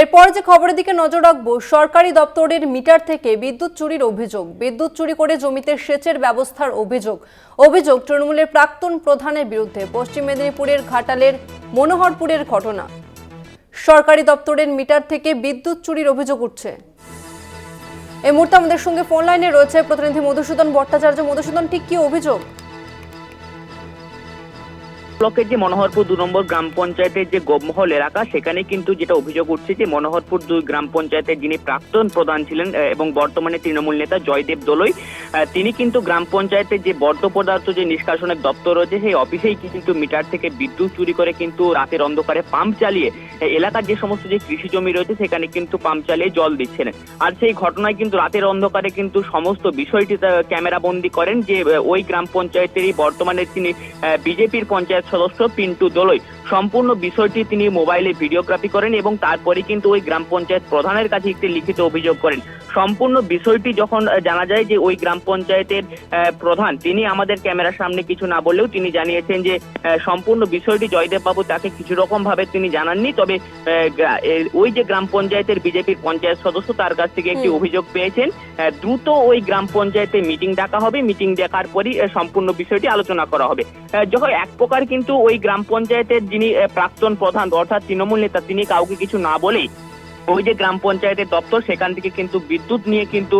এরপর যে খবরের দিকে নজর রাখব, সরকারি দপ্তরের মিটার থেকে বিদ্যুৎ চুরির অভিযোগ, বিদ্যুৎ চুরি করে জমিতে সেচের ব্যবস্থার অভিযোগ অভিযোগ তৃণমূলের প্রাক্তন প্রধানের বিরুদ্ধে পশ্চিম মেদিনীপুরের ঘাটালের মনোহরপুরের ঘটনা। সরকারি দপ্তরের মিটার থেকে বিদ্যুৎ চুরির অভিযোগ উঠছে। এই মুহূর্তে আমাদের সঙ্গে ফোন লাইনে রয়েছে প্রতিনিধি মধুসূদন ভট্টাচার্য। মধুসূদন, ঠিক কি অভিযোগ? ব্লকের যে মনোহরপুর দু নম্বর গ্রাম পঞ্চায়েতের যে গোমহল এলাকা, সেখানে কিন্তু যেটা অভিযোগ উঠছে যে মনোহরপুর দুই গ্রাম পঞ্চায়েতের যিনি প্রাক্তন প্রধান ছিলেন এবং বর্তমানে তৃণমূল নেতা জয়দেব দোলই তিনি কিন্তু গ্রাম পঞ্চায়েতের যে বর্জ্য পদার্থ যে নিষ্কাশনের দপ্তর রয়েছে, সেই অফিসেই কিন্তু মিটার থেকে বিদ্যুৎ চুরি করে কিন্তু রাতের অন্ধকারে পাম্প চালিয়ে এলাকার যে সমস্ত যে কৃষি জমি রয়েছে, সেখানে কিন্তু পাম্প চালিয়ে জল দিচ্ছেন। আর সেই ঘটনায় কিন্তু রাতের অন্ধকারে কিন্তু সমস্ত বিষয়টি ক্যামেরা বন্দি করেন যে ওই গ্রাম পঞ্চায়েতেরই বর্তমানে তিনি বিজেপির পঞ্চায়েত সদস্য পিন্টু দোলই। সম্পূর্ণ বিষয়টি তিনি মোবাইলে ভিডিওগ্রাফি করেন এবং তারপরে কিন্তু ওই গ্রাম পঞ্চায়েত প্রধানের কাছে একটি লিখিত অভিযোগ করেন। সম্পূর্ণ বিষয়টি যখন জানা যায় যে ওই গ্রাম পঞ্চায়েতের প্রধান তিনি আমাদের ক্যামেরার সামনে কিছু না বললেও তিনি জানিয়েছেন যে সম্পূর্ণ বিষয়টি জয়দেব বাবু তাকে কিছু রকম ভাবে তিনি জানাননি। তবে ওই যে গ্রাম পঞ্চায়েতের বিজেপির পঞ্চায়েত সদস্য তার কাছ থেকে একটি অভিযোগ পেয়েছেন। দ্রুত ওই গ্রাম পঞ্চায়েতে মিটিং ডাকা হবে। মিটিং ডাকার পরই সম্পূর্ণ বিষয়টি আলোচনা করা হবে। যখন এক প্রকার কিন্তু ওই গ্রাম পঞ্চায়েতের যিনি প্রাক্তন প্রধান অর্থাৎ তৃণমূল নেতা তিনি কাউকে কিছু না বলেই ওই যে গ্রাম পঞ্চায়েতের দপ্তর সেখান থেকে কিন্তু বিদ্যুৎ নিয়ে কিন্তু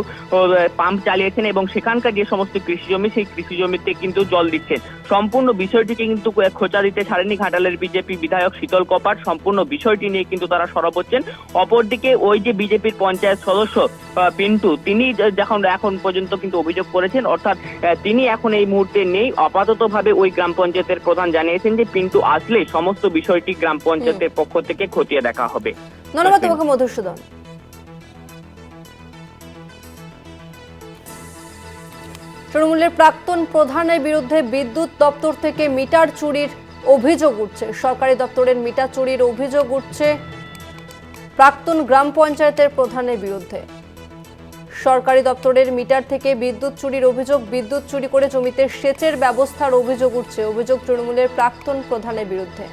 পাম্প চালিয়েছেন এবং সেখানকার যে সমস্ত কৃষি জমি সেই কৃষি জমিতে কিন্তু জল দিচ্ছেন। সম্পূর্ণ বিষয়টিকে কিন্তু খোঁচা দিতে ছাড়েনি ঘাটালের বিজেপি বিধায়ক শীতল কপাট। সম্পূর্ণ বিষয়টি নিয়ে কিন্তু তারা সরব হচ্ছেন। অপরদিকে ওই যে বিজেপির পঞ্চায়েত সদস্য আহ, পিন্টু তিনি যখন এখন পর্যন্ত কিন্তু অভিযোগ করেছেন অর্থাৎ তিনি এখন এই মুহূর্তে নেই। আপাতত ভাবে ওই গ্রাম পঞ্চায়েতের প্রধান জানিয়েছেন যে পিন্টু আসলে সমস্ত বিষয়টি গ্রাম পঞ্চায়েতের পক্ষ থেকে খতিয়ে দেখা হবে। ধন্যবাদ তোমাকে মধুসূদন। তৃণমূলের প্রাক্তন প্রধানের বিরুদ্ধে বিদ্যুৎ দপ্তর থেকে মিটার চুরির অভিযোগ উঠছে। সরকারি দপ্তরের মিটার চুরির অভিযোগ উঠছে প্রাক্তন গ্রাম পঞ্চায়েতের প্রধানের বিরুদ্ধে। সরকারি দপ্তরের মিটার থেকে বিদ্যুৎ চুরির অভিযোগ, বিদ্যুৎ চুরি করে জমিতে সেচের ব্যবস্থার অভিযোগ উঠছে। অভিযোগ তৃণমূলের প্রাক্তন প্রধানের বিরুদ্ধে।